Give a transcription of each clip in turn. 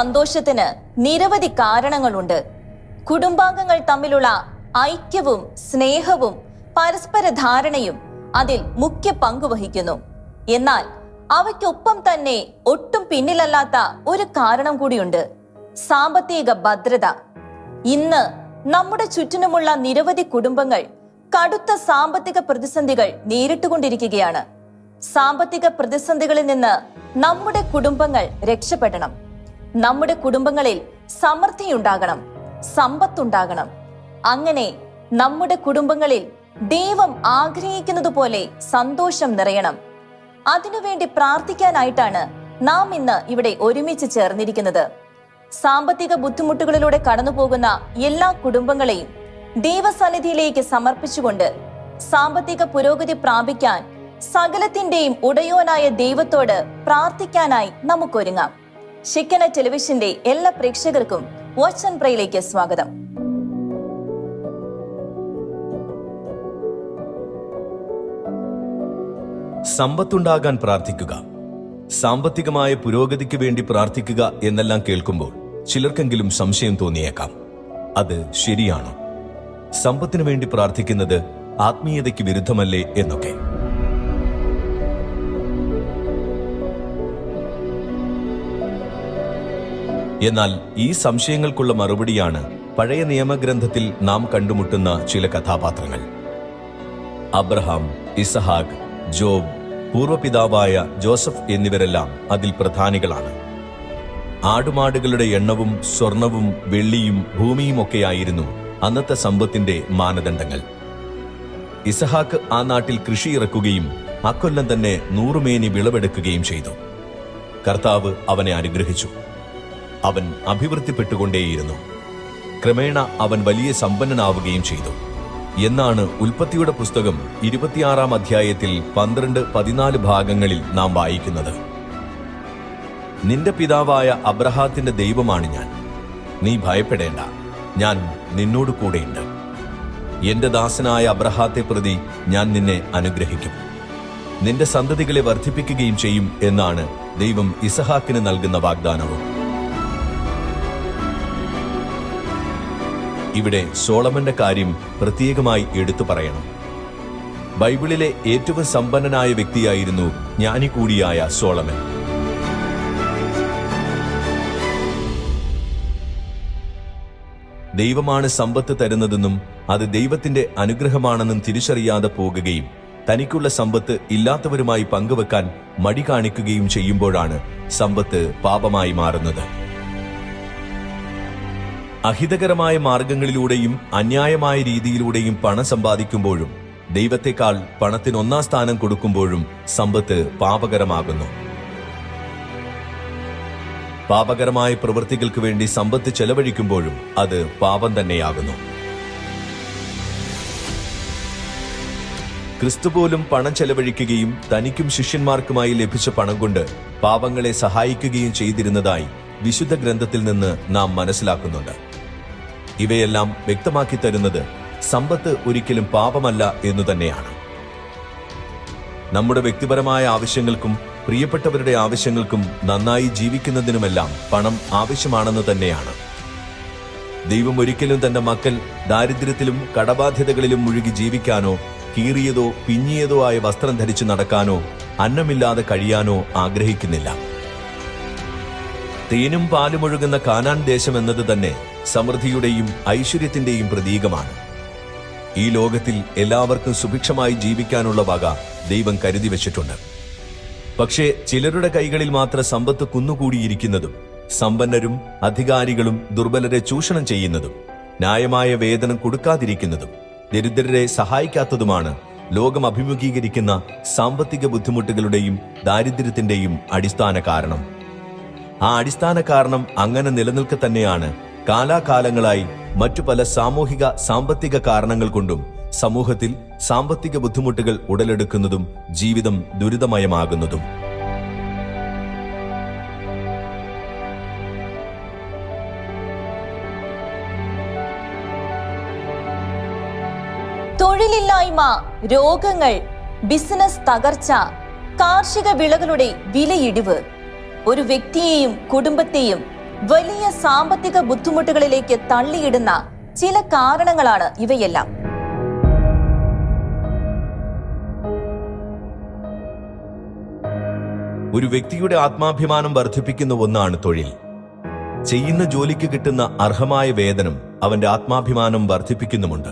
സന്തോഷത്തിന് നിരവധി കാരണങ്ങളുണ്ട്. കുടുംബാംഗങ്ങൾ തമ്മിലുള്ള ഐക്യവും സ്നേഹവും പരസ്പര ധാരണയും അതിൽ മുഖ്യ പങ്ക് വഹിക്കുന്നു. എന്നാൽ അവയ്ക്കൊപ്പം തന്നെ ഒട്ടും പിന്നിലല്ലാത്ത ഒരു കാരണം കൂടിയുണ്ട്. സാമ്പത്തിക ഭദ്രത. ഇന്ന് നമ്മുടെ ചുറ്റിനുമുള്ള നിരവധി കുടുംബങ്ങൾ കടുത്ത സാമ്പത്തിക പ്രതിസന്ധികൾ നേരിട്ടുകൊണ്ടിരിക്കുകയാണ്. സാമ്പത്തിക പ്രതിസന്ധികളിൽ നിന്ന് നമ്മുടെ കുടുംബങ്ങൾ രക്ഷപ്പെടണം. നമ്മുടെ കുടുംബങ്ങളിൽ സമൃദ്ധിയുണ്ടാകണം സമ്പത്തുണ്ടാകണം. അങ്ങനെ നമ്മുടെ കുടുംബങ്ങളിൽ ദൈവം ആഗ്രഹിക്കുന്നതുപോലെ സന്തോഷം നിറയണം. അതിനുവേണ്ടി പ്രാർത്ഥിക്കാനായിട്ടാണ് നാം ഇന്ന് ഇവിടെ ഒരുമിച്ച് ചേർന്നിരിക്കുന്നത്. സാമ്പത്തിക ബുദ്ധിമുട്ടുകളിലൂടെ കടന്നുപോകുന്ന എല്ലാ കുടുംബങ്ങളെയും ദൈവസന്നിധിയിലേക്ക് സമർപ്പിച്ചുകൊണ്ട് സാമ്പത്തിക പുരോഗതി പ്രാപിക്കാൻ സകലത്തിന്റെയും ഉടയോനായ ദൈവത്തോട് പ്രാർത്ഥിക്കാനായി നമുക്കൊരുങ്ങാം. ശിക്കന ടെലിവിഷന്റെ എല്ലാ പ്രേക്ഷകർക്കും വാച്ച് ആൻഡ് പ്രൈയിലേക്ക് സ്വാഗതം. സമ്പത്തുണ്ടാകാൻ പ്രാർത്ഥിക്കുക. സാമ്പത്തികമായ പുരോഗതിക്ക് വേണ്ടി പ്രാർത്ഥിക്കുക എന്നെല്ലാം കേൾക്കുമ്പോൾ ചിലർക്കെങ്കിലും സംശയം തോന്നിയേക്കാം. അത് ശരിയാണോ? സമ്പത്തിനു വേണ്ടി പ്രാർത്ഥിക്കുന്നത് ആത്മീയതയ്ക്ക് വിരുദ്ധമല്ലേ എന്നൊക്കെ. എന്നാൽ ഈ സംശയങ്ങൾക്കുള്ള മറുപടിയാണ് പഴയ നിയമഗ്രന്ഥത്തിൽ നാം കണ്ടുമുട്ടുന്ന ചില കഥാപാത്രങ്ങൾ. അബ്രഹാം ഇസഹാഖ് ജോബ് പൂർവപിതാവായ ജോസഫ് എന്നിവരെല്ലാം അതിൽ പ്രധാനികളാണ്. ആടുമാടുകളുടെ എണ്ണവും സ്വർണവും വെള്ളിയും ഭൂമിയുമൊക്കെയായിരുന്നു അന്നത്തെ സമ്പത്തിന്റെ മാനദണ്ഡങ്ങൾ. ഇസഹാക്ക് ആ നാട്ടിൽ കൃഷി ഇറക്കുകയും അക്കൊല്ലം തന്നെ നൂറുമേനി വിളവെടുക്കുകയും ചെയ്തു. കർത്താവ് അവനെ അനുഗ്രഹിച്ചു. അവൻ അഭിവൃദ്ധിപ്പെട്ടുകൊണ്ടേയിരുന്നു. ക്രമേണ അവൻ വലിയ സമ്പന്നനാവുകയും ചെയ്തു. എന്നാണ് ഉൽപ്പത്തിയുടെ പുസ്തകം ഇരുപത്തിയാറാം അധ്യായത്തിൽ പന്ത്രണ്ട് പതിനാല് ഭാഗങ്ങളിൽ നാം വായിക്കുന്നത്. നിന്റെ പിതാവായ അബ്രഹാത്തിന്റെ ദൈവമാണ് ഞാൻ. നീ ഭയപ്പെടേണ്ട. ഞാൻ നിന്നോട് കൂടെയുണ്ട്. എന്റെ ദാസനായ അബ്രഹാത്തെ പ്രതി ഞാൻ നിന്നെ അനുഗ്രഹിക്കും. നിന്റെ സന്തതികളെ വർദ്ധിപ്പിക്കുകയും ചെയ്യും എന്നാണ് ദൈവം ഇസഹാക്കിന് നൽകുന്ന വാഗ്ദാനവും. ഇവിടെ സോളമന്റെ കാര്യം പ്രത്യേകമായി എടുത്തു പറയണം. ബൈബിളിലെ ഏറ്റവും സമ്പന്നനായ വ്യക്തിയായിരുന്നു ജ്ഞാനി കൂടിയായ സോളമൻ. ദൈവമാണ് സമ്പത്ത് തരുന്നതെന്നും അത് ദൈവത്തിന്റെ അനുഗ്രഹമാണെന്നും തിരിച്ചറിയാതെ പോകുകയും തനിക്കുള്ള സമ്പത്ത് ഇല്ലാത്തവരുമായി പങ്കുവെക്കാൻ മടി കാണിക്കുകയും ചെയ്യുമ്പോഴാണ് സമ്പത്ത് പാപമായി മാറുന്നത്. അഹിതകരമായ മാർഗങ്ങളിലൂടെയും അന്യായമായ രീതിയിലൂടെയും പണം സമ്പാദിക്കുമ്പോഴും ദൈവത്തെക്കാൾ പണത്തിന് ഒന്നാം സ്ഥാനം കൊടുക്കുമ്പോഴും സമ്പത്ത് പാപകരമാകുന്നു. പാപകരമായ പ്രവൃത്തികൾക്ക് വേണ്ടി സമ്പത്ത് ചെലവഴിക്കുമ്പോഴും അത് പാപം തന്നെയാകുന്നു. ക്രിസ്തു പോലും പണം ചെലവഴിക്കുകയും തനിക്കും ശിഷ്യന്മാർക്കുമായി ലഭിച്ച പണം കൊണ്ട് പാപങ്ങളെ സഹായിക്കുകയും ചെയ്തിരുന്നതായി വിശുദ്ധ ഗ്രന്ഥത്തിൽ നിന്ന് നാം മനസ്സിലാക്കുന്നുണ്ട്. ഇവയെല്ലാം വ്യക്തമാക്കി തരുന്നത് സമ്പത്ത് ഒരിക്കലും പാപമല്ല എന്നു തന്നെയാണ്. നമ്മുടെ വ്യക്തിപരമായ ആവശ്യങ്ങൾക്കും പ്രിയപ്പെട്ടവരുടെ ആവശ്യങ്ങൾക്കും നന്നായി ജീവിക്കുന്നതിനുമെല്ലാം പണം ആവശ്യമാണെന്ന് തന്നെയാണ്. ദൈവം ഒരിക്കലും തന്റെ മക്കൾ ദാരിദ്ര്യത്തിലും കടബാധ്യതകളിലും മുഴുകി ജീവിക്കാനോ കീറിയതോ പിഞ്ഞിയതോ ആയ വസ്ത്രം ധരിച്ചു നടക്കാനോ അന്നമില്ലാതെ കഴിയാനോ ആഗ്രഹിക്കുന്നില്ല. തേനും പാലുമൊഴുകുന്ന കാനാൻ ദേശം എന്നത് തന്നെ സമൃദ്ധിയുടെയും ഐശ്വര്യത്തിന്റെയും പ്രതീകമാണ്. ഈ ലോകത്തിൽ എല്ലാവർക്കും സുഭിക്ഷമായി ജീവിക്കാനുള്ള വക ദൈവം കരുതി വച്ചിട്ടുണ്ട്. പക്ഷേ ചിലരുടെ കൈകളിൽ മാത്രം സമ്പത്ത് കുന്നുകൂടിയിരിക്കുന്നതും സമ്പന്നരും അധികാരികളും ദുർബലരെ ചൂഷണം ചെയ്യുന്നതും ന്യായമായ വേതനം കൊടുക്കാതിരിക്കുന്നതും ദരിദ്രരെ സഹായിക്കാത്തതുമാണ് ലോകം അഭിമുഖീകരിക്കുന്ന സാമ്പത്തിക ബുദ്ധിമുട്ടുകളുടെയും ദാരിദ്ര്യത്തിന്റെയും അടിസ്ഥാന കാരണം. ആ അടിസ്ഥാന കാരണം അങ്ങനെ നിലനിൽക്കെ തന്നെയാണ് കാലാകാലങ്ങളായി മറ്റു പല സാമൂഹിക സാമ്പത്തിക കാരണങ്ങൾ കൊണ്ടും സമൂഹത്തിൽ സാമ്പത്തിക ബുദ്ധിമുട്ടുകൾ ഉടലെടുക്കുന്നതും ജീവിതം ദുരിതമയമാകുന്നതും. തൊഴിലില്ലായ്മ രോഗങ്ങൾ ബിസിനസ് തകർച്ച കാർഷിക വിളകളുടെ വിലയിടിവ്. ഒരു വ്യക്തിയെയും കുടുംബത്തെയും വലിയ സാമ്പത്തിക ബുദ്ധിമുട്ടുകളിലേക്ക് തള്ളിയിടുന്ന ചില കാരണങ്ങളാണ് ഇവയെല്ലാം. ഒരു വ്യക്തിയുടെ ആത്മാഭിമാനം വർദ്ധിപ്പിക്കുന്ന ഒന്നാണ് തൊഴിൽ. ചെയ്യുന്ന ജോലിക്ക് കിട്ടുന്ന അർഹമായ വേതനം അവന്റെ ആത്മാഭിമാനം വർദ്ധിപ്പിക്കുന്നുമുണ്ട്.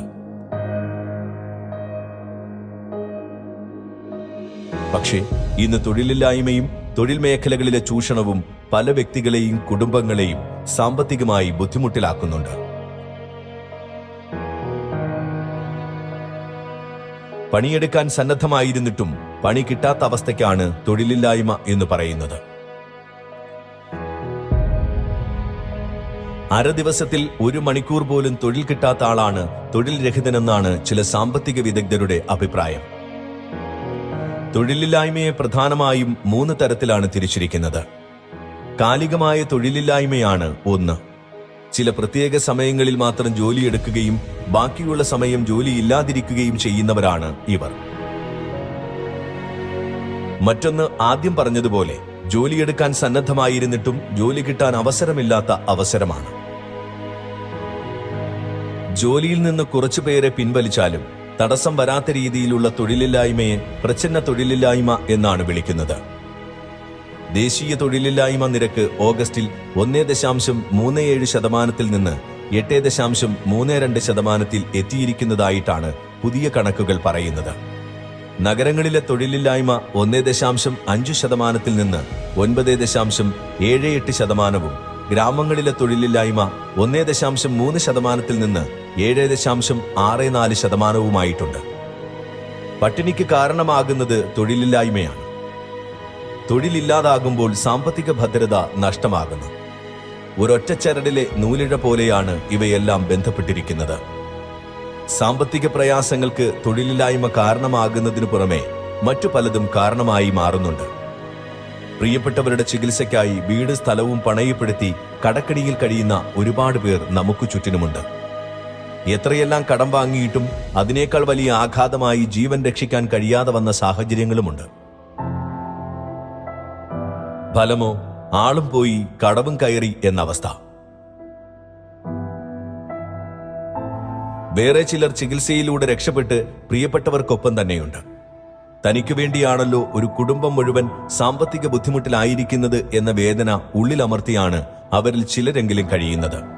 പക്ഷേ ഇന്ന് തൊഴിലില്ലായ്മയും തൊഴിൽ മേഖലകളിലെ ചൂഷണവും പല വ്യക്തികളെയും കുടുംബങ്ങളെയും സാമ്പത്തികമായി ബുദ്ധിമുട്ടിലാക്കുന്നുണ്ട്. പണിയെടുക്കാൻ സന്നദ്ധമായിരുന്നിട്ടും പണി കിട്ടാത്ത അവസ്ഥയ്ക്കാണ് തൊഴിലില്ലായ്മ എന്ന് പറയുന്നത്. അര ദിവസത്തിൽ ഒരു മണിക്കൂർ പോലും തൊഴിൽ കിട്ടാത്ത ആളാണ് തൊഴിൽ രഹിതനെന്നാണ് ചില സാമ്പത്തിക വിദഗ്ധരുടെ അഭിപ്രായം. തൊഴിലില്ലായ്മയെ പ്രധാനമായും മൂന്ന് തരത്തിലാണ് തിരിച്ചിരിക്കുന്നത്. കാലികമായ തൊഴിലില്ലായ്മയാണ് ഒന്ന്. ചില പ്രത്യേക സമയങ്ങളിൽ മാത്രം ജോലിയെടുക്കുകയും ബാക്കിയുള്ള സമയം ജോലിയില്ലാതിരിക്കുകയും ചെയ്യുന്നവരാണ് ഇവർ. മറ്റൊന്ന് ആദ്യം പറഞ്ഞതുപോലെ ജോലിയെടുക്കാൻ സന്നദ്ധമായിരുന്നിട്ടും ജോലി കിട്ടാൻ അവസരമില്ലാത്ത അവസരമാണ്. ജോലിയിൽ നിന്ന് കുറച്ചുപേരെ പിൻവലിച്ചാലും തടസ്സം വരാത്ത രീതിയിലുള്ള തൊഴിലില്ലായ്മയെ പ്രച്ഛന്ന തൊഴിലില്ലായ്മ എന്നാണ് വിളിക്കുന്നത്. ദേശീയ തൊഴിലില്ലായ്മ നിരക്ക് ഓഗസ്റ്റിൽ ഒന്നേ ദശാംശം മൂന്ന് ഏഴ് ശതമാനത്തിൽ നിന്ന് എട്ട് ദശാംശം മൂന്ന് രണ്ട് ശതമാനത്തിൽ എത്തിയിരിക്കുന്നതായിട്ടാണ് പുതിയ കണക്കുകൾ പറയുന്നത്. നഗരങ്ങളിലെ തൊഴിലില്ലായ്മ ഒന്നേ ദശാംശം അഞ്ച് ശതമാനത്തിൽ നിന്ന് ഒൻപത് ദശാംശം ഏഴ് എട്ട് ശതമാനവും ഗ്രാമങ്ങളിലെ തൊഴിലില്ലായ്മ ഒന്നേ ദശാംശം മൂന്ന് ശതമാനത്തിൽ നിന്ന് ഏഴ് ദശാംശം ആറ് നാല് ശതമാനവുമായിട്ടുണ്ട്. പട്ടിണിക്ക് കാരണമാകുന്നത് തൊഴിലില്ലായ്മയാണ്. തൊഴിലില്ലാതാകുമ്പോൾ സാമ്പത്തിക ഭദ്രത നഷ്ടമാകുന്നു. ഒരൊറ്റ ചരടിലെ നൂലിഴ പോലെയാണ് ഇവയെല്ലാം ബന്ധപ്പെട്ടിരിക്കുന്നത്. സാമ്പത്തിക പ്രയാസങ്ങൾക്ക് തൊഴിലില്ലായ്മ കാരണമാകുന്നതിനു പുറമെ മറ്റു പലതും കാരണമായി മാറുന്നുണ്ട്. പ്രിയപ്പെട്ടവരുടെ ചികിത്സയ്ക്കായി വീട് സ്ഥലവും പണയപ്പെടുത്തി കടക്കടിയിൽ കഴിയുന്ന ഒരുപാട് പേർ നമുക്ക് ചുറ്റിനുമുണ്ട്. എത്രയെല്ലാം കടം വാങ്ങിയിട്ടും അതിനേക്കാൾ വലിയ ആഘാതമായി ജീവൻ രക്ഷിക്കാൻ കഴിയാതെ വന്ന സാഹചര്യങ്ങളുമുണ്ട്. ഫലമോ ആളും പോയി കടവും കയറി എന്ന അവസ്ഥ. വേറെ ചിലർ ചികിത്സയിലൂടെ രക്ഷപ്പെട്ട് പ്രിയപ്പെട്ടവർക്കൊപ്പം തന്നെയുണ്ട്. തനിക്കു വേണ്ടിയാണല്ലോ ഒരു കുടുംബം മുഴുവൻ സാമ്പത്തിക ബുദ്ധിമുട്ടിലായിരിക്കുന്നത് എന്ന വേദന ഉള്ളിലമർത്തിയാണ് അവരിൽ ചിലരെങ്കിലും കഴിയുന്നത്.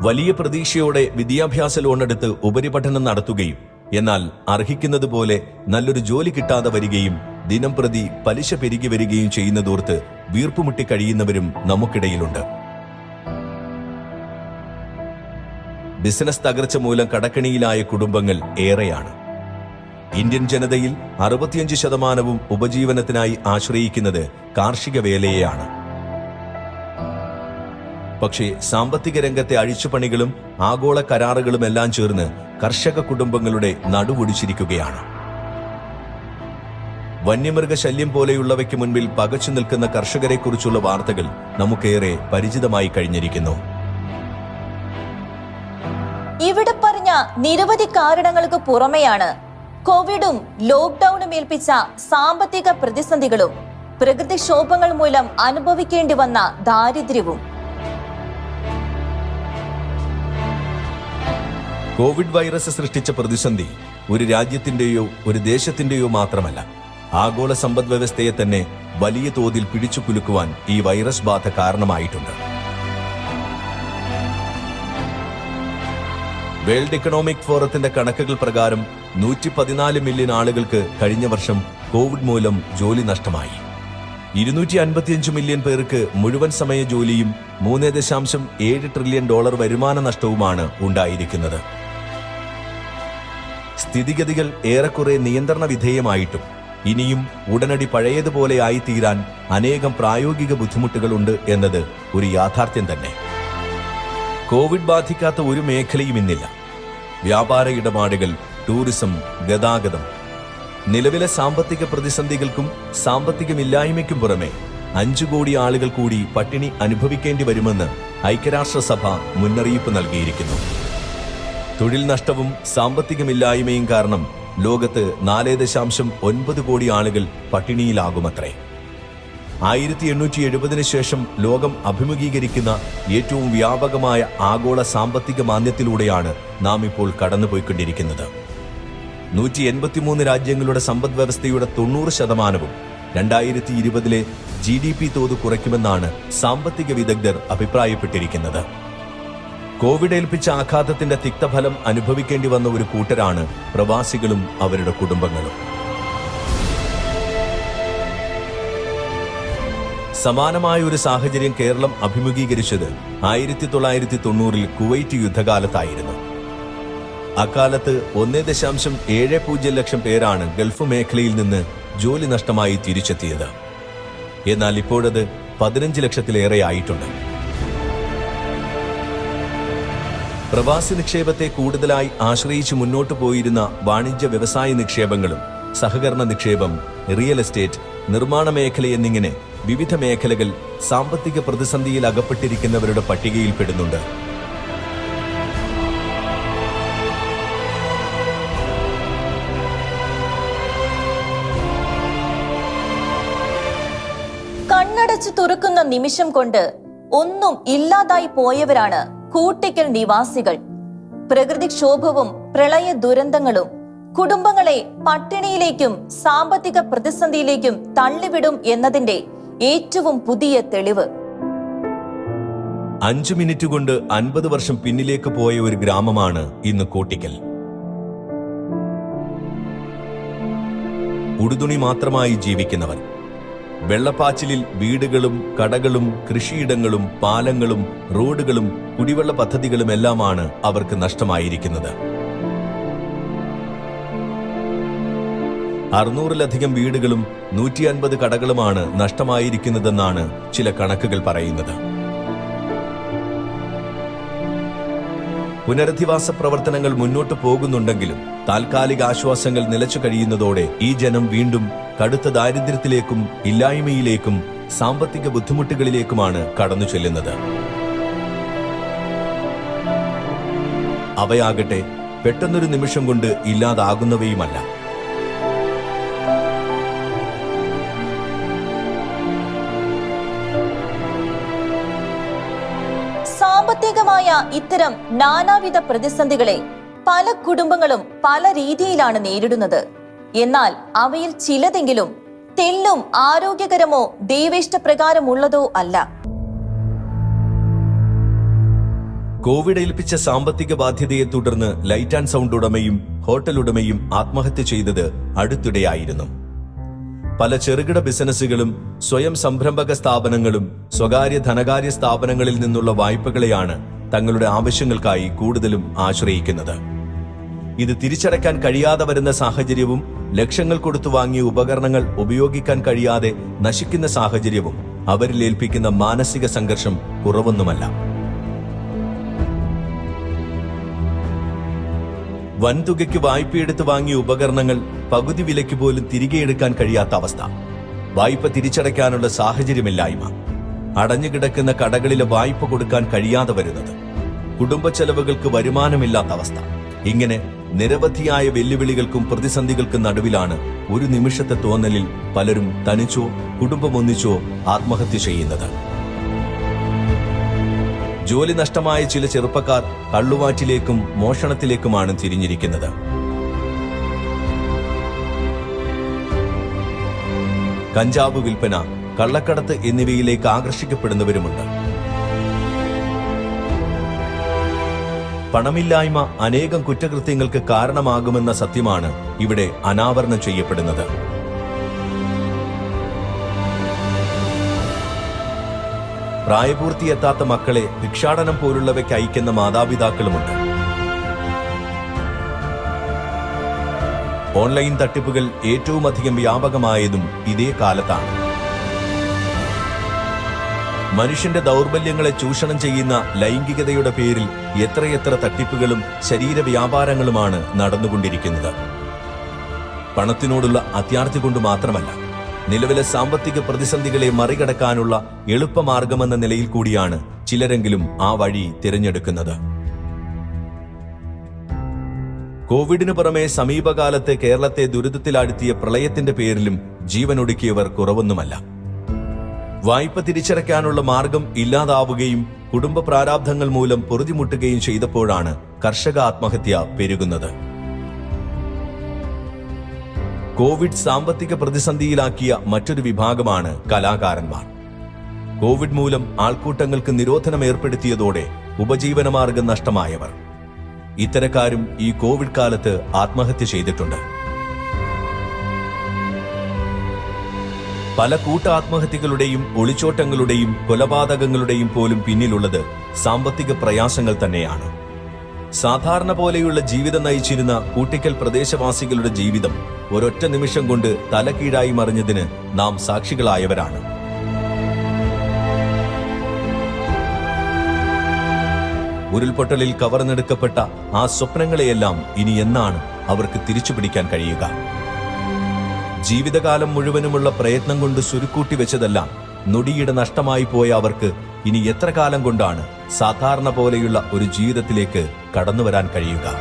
വലിയ പ്രതീക്ഷയോടെ വിദ്യാഭ്യാസ ലോണെടുത്ത് ഉപരിപഠനം നടത്തുകയും എന്നാൽ അർഹിക്കുന്നത് പോലെ നല്ലൊരു ജോലി കിട്ടാതെ വരികയും ദിനം പ്രതി പലിശ പെരുകി വരികയും ചെയ്യുന്നതോർത്ത് വീർപ്പുമുട്ടി കഴിയുന്നവരും നമുക്കിടയിലുണ്ട്. ബിസിനസ് തകർച്ച മൂലം കടക്കണിയിലായ കുടുംബങ്ങൾ ഏറെയാണ്. ഇന്ത്യൻ ജനതയിൽ അറുപത്തിയഞ്ച് ശതമാനവും ഉപജീവനത്തിനായി ആശ്രയിക്കുന്നത് കാർഷിക വേലയെയാണ്. പക്ഷേ സാമ്പത്തിക രംഗത്തെ അഴിച്ചുപണികളും ആഗോള കരാറുകളും എല്ലാം ചേർന്ന് കർഷക കുടുംബങ്ങളുടെ നടുവൊടിച്ചിരിക്കുകയാണ് വന്യമൃഗ ശല്യം പോലെയുള്ളവയ്ക്ക് മുൻപിൽ പകച്ചു നിൽക്കുന്ന കർഷകരെക്കുറിച്ചുള്ള വാർത്തകൾ നമുക്കേറെ പരിചിതമായി കഴിഞ്ഞിരിക്കുന്നു. ഇവിടെ പറഞ്ഞ നിരവധി കാരണങ്ങൾക്ക് പുറമെയാണ് കോവിഡും ലോക്ക്ഡൌണും ഏൽപ്പിച്ച സാമ്പത്തിക പ്രതിസന്ധികളും പ്രകൃതിക്ഷോഭങ്ങൾ മൂലം അനുഭവിക്കേണ്ടി വന്ന ദാരിദ്ര്യവും. കോവിഡ് വൈറസ് സൃഷ്ടിച്ച പ്രതിസന്ധി ഒരു രാജ്യത്തിന്റെയോ ഒരു ദേശത്തിന്റെയോ മാത്രമല്ല. ആഗോള സമ്പദ് വ്യവസ്ഥയെ തന്നെ വലിയ തോതിൽ പിടിച്ചു കുലുക്കുവാൻ ഈ വൈറസ് ബാധ കാരണമായിട്ടുണ്ട്. വേൾഡ് ഇക്കണോമിക് ഫോറത്തിന്റെ കണക്കുകൾ പ്രകാരം നൂറ്റി പതിനാല് മില്യൺ ആളുകൾക്ക് കഴിഞ്ഞ വർഷം കോവിഡ് മൂലം ജോലി നഷ്ടമായി. ഇരുന്നൂറ്റി അൻപത്തിയഞ്ച് മില്യൺ പേർക്ക് മുഴുവൻ സമയ ജോലിയും മൂന്ന് ദശാംശം ഏഴ് ട്രില്യൺ ഡോളർ വരുമാന നഷ്ടവുമാണ് ഉണ്ടായിരിക്കുന്നത്. സ്ഥിതിഗതികൾ ഏറെക്കുറെ നിയന്ത്രണ വിധേയമായിട്ടും ഇനിയും ഉടനടി പഴയതുപോലെ ആയിത്തീരാൻ അനേകം പ്രായോഗിക ബുദ്ധിമുട്ടുകളുണ്ട് എന്നത് ഒരു യാഥാർത്ഥ്യം തന്നെ. കോവിഡ് ബാധിക്കാത്ത ഒരു മേഖലയും ഇന്നില്ല. വ്യാപാര ഇടപാടുകൾ ടൂറിസം ഗതാഗതം. നിലവിലെ സാമ്പത്തിക പ്രതിസന്ധികൾക്കും സാമ്പത്തികമില്ലായ്മയ്ക്കും പുറമെ അഞ്ചു കോടി ആളുകൾ കൂടി പട്ടിണി അനുഭവിക്കേണ്ടി വരുമെന്ന് ഐക്യരാഷ്ട്രസഭ മുന്നറിയിപ്പ് നൽകിയിരിക്കുന്നു. തൊഴിൽ നഷ്ടവും സാമ്പത്തികമില്ലായ്മയും കാരണം ലോകത്ത് നാല് ദശാംശം ഒൻപത് കോടി ആളുകൾ പട്ടിണിയിലാകുമത്രേ. ആയിരത്തി എണ്ണൂറ്റി എഴുപതിന് ശേഷം ലോകം അഭിമുഖീകരിക്കുന്ന ഏറ്റവും വ്യാപകമായ ആഗോള സാമ്പത്തിക മാന്ദ്യത്തിലൂടെയാണ് നാം ഇപ്പോൾ കടന്നുപോയിക്കൊണ്ടിരിക്കുന്നത്. നൂറ്റി എൺപത്തിമൂന്ന് രാജ്യങ്ങളുടെ സമ്പദ് വ്യവസ്ഥയുടെ തൊണ്ണൂറ് ശതമാനവും രണ്ടായിരത്തി ഇരുപതിലെ ജി ഡി പി തോത് കുറയ്ക്കുമെന്നാണ് സാമ്പത്തിക വിദഗ്ധർ അഭിപ്രായപ്പെട്ടിരിക്കുന്നത്. കോവിഡ് ഏൽപ്പിച്ച ആഘാതത്തിന്റെ തിക്തഫലം അനുഭവിക്കേണ്ടി വന്ന ഒരു കൂട്ടരാണ് പ്രവാസികളും അവരുടെ കുടുംബങ്ങളും. സമാനമായ ഒരു സാഹചര്യം കേരളം അഭിമുഖീകരിച്ചത് ആയിരത്തി തൊള്ളായിരത്തി തൊണ്ണൂറിൽ കുവൈറ്റ് യുദ്ധകാലത്തായിരുന്നു. അക്കാലത്ത് ഒന്നേ ദശാംശം ഏഴ് പൂജ്യം ലക്ഷം പേരാണ് ഗൾഫ് മേഖലയിൽ നിന്ന് ജോലി നഷ്ടമായി തിരിച്ചെത്തിയത്. എന്നാൽ ഇപ്പോഴത് പതിനഞ്ച് ലക്ഷത്തിലേറെ പ്രവാസി നിക്ഷേപത്തെ കൂടുതലായി ആശ്രയിച്ച് മുന്നോട്ടു പോയിരുന്ന വാണിജ്യ വ്യവസായ നിക്ഷേപങ്ങളും സഹകരണ നിക്ഷേപം റിയൽ എസ്റ്റേറ്റ് നിർമ്മാണ മേഖല എന്നിങ്ങനെ വിവിധ മേഖലകൾ സാമ്പത്തിക പ്രതിസന്ധിയിൽ അകപ്പെട്ടിരിക്കുന്നവരുടെ പട്ടികയിൽപ്പെടുന്നുണ്ട് കണ്ണടച്ച് തുറക്കുന്ന നിമിഷം കൊണ്ട് ഒന്നും ഇല്ലാതായി പോയവരാണ് കൂട്ടിക്കൽ നിവാസികൾ പ്രകൃതിക്ഷോഭവും പ്രളയ ദുരന്തങ്ങളും കുടുംബങ്ങളെ പട്ടിണിയിലേക്കും സാമ്പത്തിക പ്രതിസന്ധിയിലേക്കും തള്ളിവിടും എന്നതിന്റെ ഏറ്റവും പുതിയ തെളിവ്. അഞ്ചു മിനിറ്റ് കൊണ്ട് അൻപത് വർഷം പിന്നിലേക്ക് പോയ ഒരു ഗ്രാമമാണ് ഇന്ന് കൂട്ടിക്കൽ. ഉടുതുണി മാത്രമായി ജീവിക്കുന്നവർ വെള്ളപ്പാച്ചിലിൽ വീടുകളും കടകളും കൃഷിയിടങ്ങളും പാലങ്ങളും റോഡുകളും കുടിവെള്ള പദ്ധതികളുമെല്ലാമാണ് അവർക്ക് നഷ്ടമായിരിക്കുന്നത്. അറുന്നൂറിലധികം വീടുകളും നൂറ്റി അൻപത് കടകളുമാണ് നഷ്ടമായിരിക്കുന്നതെന്നാണ് ചില കണക്കുകൾ പറയുന്നത്. പുനരധിവാസ പ്രവർത്തനങ്ങൾ മുന്നോട്ട് പോകുന്നുണ്ടെങ്കിലും താൽക്കാലിക ആശ്വാസങ്ങൾ നിലച്ചു കഴിയുന്നതോടെ ഈ ജനം വീണ്ടും കടുത്ത ദാരിദ്ര്യത്തിലേക്കും ഇല്ലായ്മയിലേക്കും സാമ്പത്തിക ബുദ്ധിമുട്ടുകളിലേക്കുമാണ് കടന്നു ചെല്ലുന്നത്. അവയാകട്ടെ പെട്ടെന്നൊരു നിമിഷം കൊണ്ട് ഇല്ലാതാകുന്നവയുമല്ല. സാമ്പത്തികമായ ഇത്തരം നാനാവിധ പ്രതിസന്ധികളെ പല കുടുംബങ്ങളും പല രീതിയിലാണ് നേരിടുന്നത്. എന്നാൽ അവയിൽ ചിലതെങ്കിലും തെല്ലും ആരോഗ്യകരമോ ദൈവേഷ്ടപ്രകാരമുള്ളതോ അല്ല. കോവിഡ് ഏൽപ്പിച്ച സാമ്പത്തിക ബാധ്യതയെ തുടർന്ന് ലൈറ്റ് ആൻഡ് സൗണ്ട് ഉടമയും ഹോട്ടൽ ഉടമയും ആത്മഹത്യ ചെയ്തത് അടുത്തിടെയായിരുന്നു. പല ചെറുകിട ബിസിനസ്സുകളും സ്വയം സംരംഭക സ്ഥാപനങ്ങളും സ്വകാര്യ ധനകാര്യ സ്ഥാപനങ്ങളിൽ നിന്നുള്ള വായ്പകളെയാണ് തങ്ങളുടെ ആവശ്യങ്ങൾക്കായി കൂടുതലും ആശ്രയിക്കുന്നത്. ഇത് തിരിച്ചടയ്ക്കാൻ കഴിയാതെ വരുന്ന സാഹചര്യവും ലക്ഷങ്ങൾ കൊടുത്തു വാങ്ങിയ ഉപകരണങ്ങൾ ഉപയോഗിക്കാൻ കഴിയാതെ നശിക്കുന്ന സാഹചര്യവും അവരിലേൽപ്പിക്കുന്ന മാനസിക സംഘർഷം കുറവൊന്നുമല്ല. വൻതുകയ്ക്ക് വായ്പയെടുത്ത് വാങ്ങിയ ഉപകരണങ്ങൾ പകുതി വിലയ്ക്ക് പോലും തിരികെ എടുക്കാൻ കഴിയാത്ത അവസ്ഥ. വായ്പ തിരിച്ചടയ്ക്കാനുള്ള സാഹചര്യമില്ലായ്മ. അടഞ്ഞുകിടക്കുന്ന കടകളിലെ വായ്പ കൊടുക്കാൻ കഴിയാതെ വരുന്നത്. കുടുംബ ചെലവുകൾക്ക് വരുമാനമില്ലാത്ത അവസ്ഥ. ഇങ്ങനെ നിരവധിയായ വെല്ലുവിളികൾക്കും പ്രതിസന്ധികൾക്കും നടുവിലാണ് ഒരു നിമിഷത്തെ തോന്നലിൽ പലരും തനിച്ചോ കുടുംബമൊന്നിച്ചോ ആത്മഹത്യ ചെയ്യുന്നത്. ജോലി നഷ്ടമായ ചില ചെറുപ്പക്കാർ കള്ളുവാറ്റിലേക്കും മോഷണത്തിലേക്കുമാണ് തിരിഞ്ഞിരിക്കുന്നത്. കഞ്ചാവ് വിൽപ്പന കള്ളക്കടത്ത് എന്നിവയിലേക്ക് ആകർഷിക്കപ്പെടുന്നവരുമുണ്ട്. പണമില്ലായ്മ അനേകം കുറ്റകൃത്യങ്ങൾക്ക് കാരണമാകുമെന്ന സത്യമാണ് ഇവിടെ അനാവരണം ചെയ്യപ്പെടുന്നത്. പ്രായപൂർത്തിയെത്താത്ത മക്കളെ ഭിക്ഷാടനം പോലുള്ളവയ്ക്ക് അയക്കുന്ന മാതാപിതാക്കളുമുണ്ട്. ഓൺലൈൻ തട്ടിപ്പുകൾ ഏറ്റവും അധികം വ്യാപകമായതും ഇതേ കാലത്താണ്. മനുഷ്യന്റെ ദൗർബല്യങ്ങളെ ചൂഷണം ചെയ്യുന്ന ലൈംഗികതയുടെ പേരിൽ എത്രയെത്ര തട്ടിപ്പുകളും ശരീര വ്യാപാരങ്ങളുമാണ് നടന്നുകൊണ്ടിരിക്കുന്നത്. പണത്തിനോടുള്ള അത്യാർത്ഥി കൊണ്ട് മാത്രമല്ല നിലവിലെ സാമ്പത്തിക പ്രതിസന്ധികളെ മറികടക്കാനുള്ള എളുപ്പമാർഗമെന്ന നിലയിൽ കൂടിയാണ് ചിലരെങ്കിലും ആ വഴി തിരഞ്ഞെടുക്കുന്നത്. കോവിഡിന് പുറമെ സമീപകാലത്ത് കേരളത്തെ ദുരിതത്തിലാഴ്ത്തിയ പ്രളയത്തിന്റെ പേരിലും ജീവനൊടുക്കിയവർ കുറവൊന്നുമല്ല. വായ്പ തിരിച്ചടയ്ക്കാനുള്ള മാർഗം ഇല്ലാതാവുകയും കുടുംബ പ്രാരാബ്ധങ്ങൾ മൂലം പൊറുതിമുട്ടുകയും ചെയ്തപ്പോഴാണ് കർഷക ആത്മഹത്യ പെരുകുന്നത്. കോവിഡ് സാമ്പത്തിക പ്രതിസന്ധിയിലാക്കിയ മറ്റൊരു വിഭാഗമാണ് കലാകാരന്മാർ. കോവിഡ് മൂലം ആൾക്കൂട്ടങ്ങൾക്ക് നിരോധനം ഏർപ്പെടുത്തിയതോടെ ഉപജീവനമാർഗം നഷ്ടമായവർ. ഇത്തരക്കാരും ഈ കോവിഡ് കാലത്ത് ആത്മഹത്യ ചെയ്തിട്ടുണ്ട്. പല കൂട്ട ആത്മഹത്യകളുടെയും ഒളിച്ചോട്ടങ്ങളുടെയും കൊലപാതകങ്ങളുടെയും പോലും പിന്നിലുള്ളത് സാമ്പത്തിക പ്രയാസങ്ങൾ തന്നെയാണ്. സാധാരണ പോലെയുള്ള ജീവിതം നയിച്ചിരുന്ന കൂട്ടിക്കൽ പ്രദേശവാസികളുടെ ജീവിതം ഒരൊറ്റ നിമിഷം കൊണ്ട് തലകീഴായി മറിഞ്ഞതിന് നാം സാക്ഷികളായവരാണ്. ഉരുൾപൊട്ടലിൽ കവർന്നെടുക്കപ്പെട്ട ആ സ്വപ്നങ്ങളെയെല്ലാം ഇനി എന്നാണ് അവർക്ക് തിരിച്ചു പിടിക്കാൻ കഴിയുക. ജീവിതകാലം മുഴുവനുമുള്ള പ്രയത്നം കൊണ്ട് സുരുക്കൂട്ടി വെച്ചതെല്ലാം നൊടിയുടെ നഷ്ടമായി പോയ അവർക്ക് ഇനി എത്ര കാലം കൊണ്ടാണ് സാധാരണ പോലെയുള്ള ഒരു ജീവിതത്തിലേക്ക് കടന്നു വരാൻ കഴിയുക?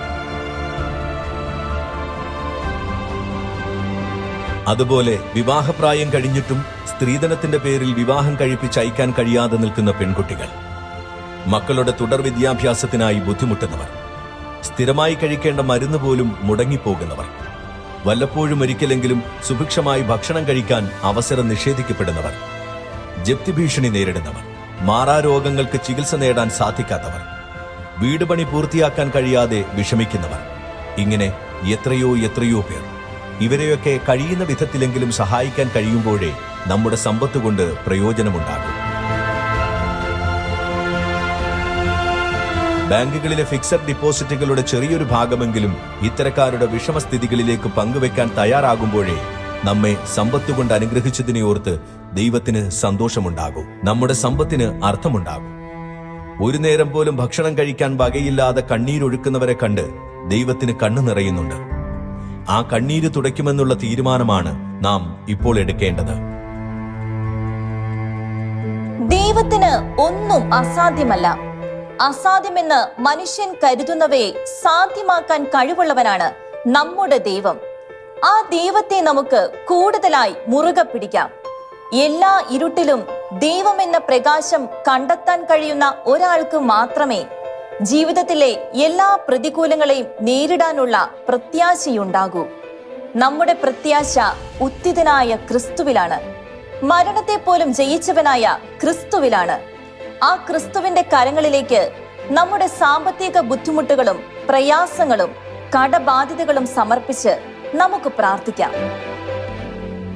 അതുപോലെ വിവാഹപ്രായം കഴിഞ്ഞിട്ടും സ്ത്രീധനത്തിന്റെ പേരിൽ വിവാഹം കഴിപ്പിച്ചയക്കാൻ കഴിയാതെ നിൽക്കുന്ന പെൺകുട്ടികൾ. മക്കളുടെ തുടർ വിദ്യാഭ്യാസത്തിനായി ബുദ്ധിമുട്ടുന്നവർ. സ്ഥിരമായി കഴിക്കേണ്ട മരുന്ന് പോലും മുടങ്ങിപ്പോകുന്നവർ. വല്ലപ്പോഴും ഒരിക്കലെങ്കിലും സുഭിക്ഷമായി ഭക്ഷണം കഴിക്കാൻ അവസരം നിഷേധിക്കപ്പെടുന്നവർ. ജപ്തി ഭീഷണി നേരിടുന്നവർ. മാറാരോഗങ്ങൾക്ക് ചികിത്സ നേടാൻ സാധിക്കാത്തവർ വീട് പണി പൂർത്തിയാക്കാൻ കഴിയാതെ വിഷമിക്കുന്നവർ. ഇങ്ങനെ എത്രയോ എത്രയോ പേർ. ഇവരെയൊക്കെ കഴിയുന്ന വിധത്തിലെങ്കിലും സഹായിക്കാൻ കഴിയുമ്പോഴേ നമ്മുടെ സമ്പത്ത് കൊണ്ട് പ്രയോജനമുണ്ടാകും. ബാങ്കുകളിലെ ഫിക്സഡ് ഡിപ്പോസിറ്റുകളുടെ ചെറിയൊരു ഭാഗമെങ്കിലും ഇത്തരക്കാരുടെ വിഷമസ്ഥിതികളിലേക്ക് പങ്കുവെക്കാൻ തയ്യാറാകുമ്പോഴേ നമ്മെ സമ്പത്ത് കൊണ്ട് അനുഗ്രഹിച്ചതിനെ ഓർത്ത് ദൈവത്തിന് സന്തോഷമുണ്ടാകും. നമ്മുടെ സമ്പത്തിന് അർത്ഥമുണ്ടാകും. ഒരു നേരം പോലും ഭക്ഷണം കഴിക്കാൻ വകയില്ലാതെ കണ്ണീരൊഴുക്കുന്നവരെ കണ്ട് ദൈവത്തിന് കണ്ണു നിറയുന്നുണ്ട്. ആ കണ്ണീര് തുടയ്ക്കുമെന്നുള്ള തീരുമാനമാണ് നാം ഇപ്പോൾ എടുക്കേണ്ടത്. ദൈവത്തിന് ഒന്നും അസാധ്യമല്ല. അസാധ്യമെന്ന് മനുഷ്യൻ കരുതുന്നവയെ സാധ്യമാക്കാൻ കഴിവുള്ളവനാണ് നമ്മുടെ ദൈവം. ആ ദൈവത്തെ നമുക്ക് കൂടുതലായി മുറുകെ പിടിക്കാം. എല്ലാ ഇരുട്ടിലും ദൈവം എന്ന പ്രകാശം കണ്ടെത്താൻ കഴിയുന്ന ഒരാൾക്ക് മാത്രമേ ജീവിതത്തിലെ എല്ലാ പ്രതികൂലങ്ങളെയും നേരിടാനുള്ള പ്രത്യാശയുണ്ടാകൂ. നമ്മുടെ പ്രത്യാശ ഉത്തിതനായ ക്രിസ്തുവിലാണ്. മരണത്തെ പോലും ജയിച്ചവനായ ക്രിസ്തുവിലാണ്. ആ ക്രിസ്തുവിന്റെ കരങ്ങളിലേക്ക് നമ്മുടെ സാമ്പത്തിക ബുദ്ധിമുട്ടുകളും പ്രയാസങ്ങളും കടബാധ്യതകളും സമർപ്പിച്ച് നമുക്ക് പ്രാർത്ഥിക്കാം.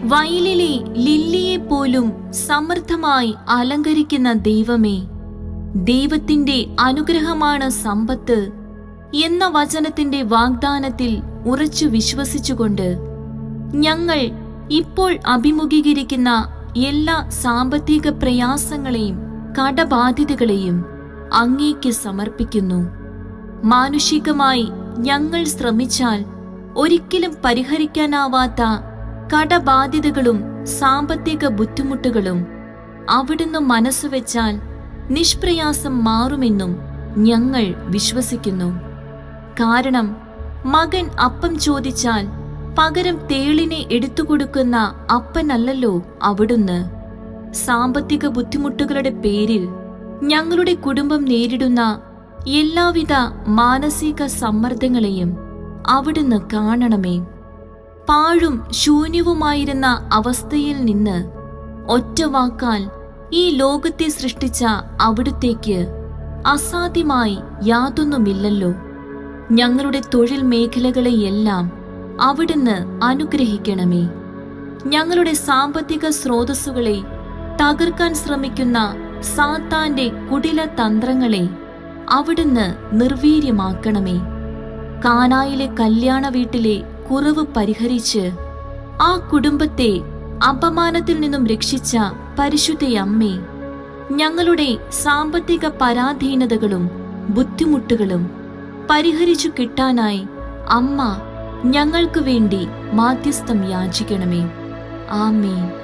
വയലിലെ ലില്ലിയെ പോലും സമൃദ്ധമായി അലങ്കരിക്കുന്ന ദൈവമേ ദൈവത്തിന്റെ അനുഗ്രഹമാണ് സമ്പത്ത് എന്ന വചനത്തിന്റെ വാഗ്ദാനത്തിൽ ഉറച്ചു വിശ്വസിച്ചുകൊണ്ട് ഞങ്ങൾ ഇപ്പോൾ അഭിമുഖീകരിക്കുന്ന എല്ലാ സാമ്പത്തിക പ്രയാസങ്ങളെയും കടബാധ്യതകളെയും അങ്ങേക്ക് സമർപ്പിക്കുന്നു. മാനുഷികമായി ഞങ്ങൾ ശ്രമിച്ചാൽ ഒരിക്കലും പരിഹരിക്കാനാവാത്ത കടബാധ്യതകളും സാമ്പത്തിക ബുദ്ധിമുട്ടുകളും അവിടുന്ന് മനസ്സുവെച്ചാൽ നിഷ്പ്രയാസം മാറുമെന്നും ഞങ്ങൾ വിശ്വസിക്കുന്നു. കാരണം മകൻ അപ്പം ചോദിച്ചാൽ പകരം തേളിനെ എടുത്തുകൊടുക്കുന്ന അപ്പനല്ലല്ലോ അവിടുന്ന്. സാമ്പത്തിക ബുദ്ധിമുട്ടുകളുടെ പേരിൽ ഞങ്ങളുടെ കുടുംബം നേരിടുന്ന എല്ലാവിധ മാനസിക സമ്മർദ്ദങ്ങളെയും അവിടുന്ന് കാണണമേ. പാഴും ശൂന്യവുമായിരുന്ന അവസ്ഥയിൽ നിന്ന് ഒറ്റ വാക്കാൽ ഈ ലോകത്തെ സൃഷ്ടിച്ച അവിടുത്തേക്ക് അസാധ്യമായി യാതൊന്നുമില്ലല്ലോ. ഞങ്ങളുടെ തൊഴിൽ മേഖലകളെയെല്ലാം അവിടുന്ന് അനുഗ്രഹിക്കണമേ. ഞങ്ങളുടെ സാമ്പത്തിക സ്രോതസ്സുകളെ തകർക്കാൻ ശ്രമിക്കുന്ന സാത്താന്റെ കുടില തന്ത്രങ്ങളെ അവിടുന്ന് നിർവീര്യമാക്കണമേ. കാനായിലെ കല്യാണ വീട്ടിലെ കുറവ് പരിഹരിച്ച് ആ കുടുംബത്തെ അപമാനത്തിൽ നിന്നും രക്ഷിച്ച പരിശുദ്ധയമ്മേ ഞങ്ങളുടെ സാമ്പത്തിക പരാധീനതകളും ബുദ്ധിമുട്ടുകളും പരിഹരിച്ചു കിട്ടാനായി അമ്മ ഞങ്ങൾക്ക് വേണ്ടി മാധ്യസ്ഥം യാചിക്കണമേ. ആമേൻ.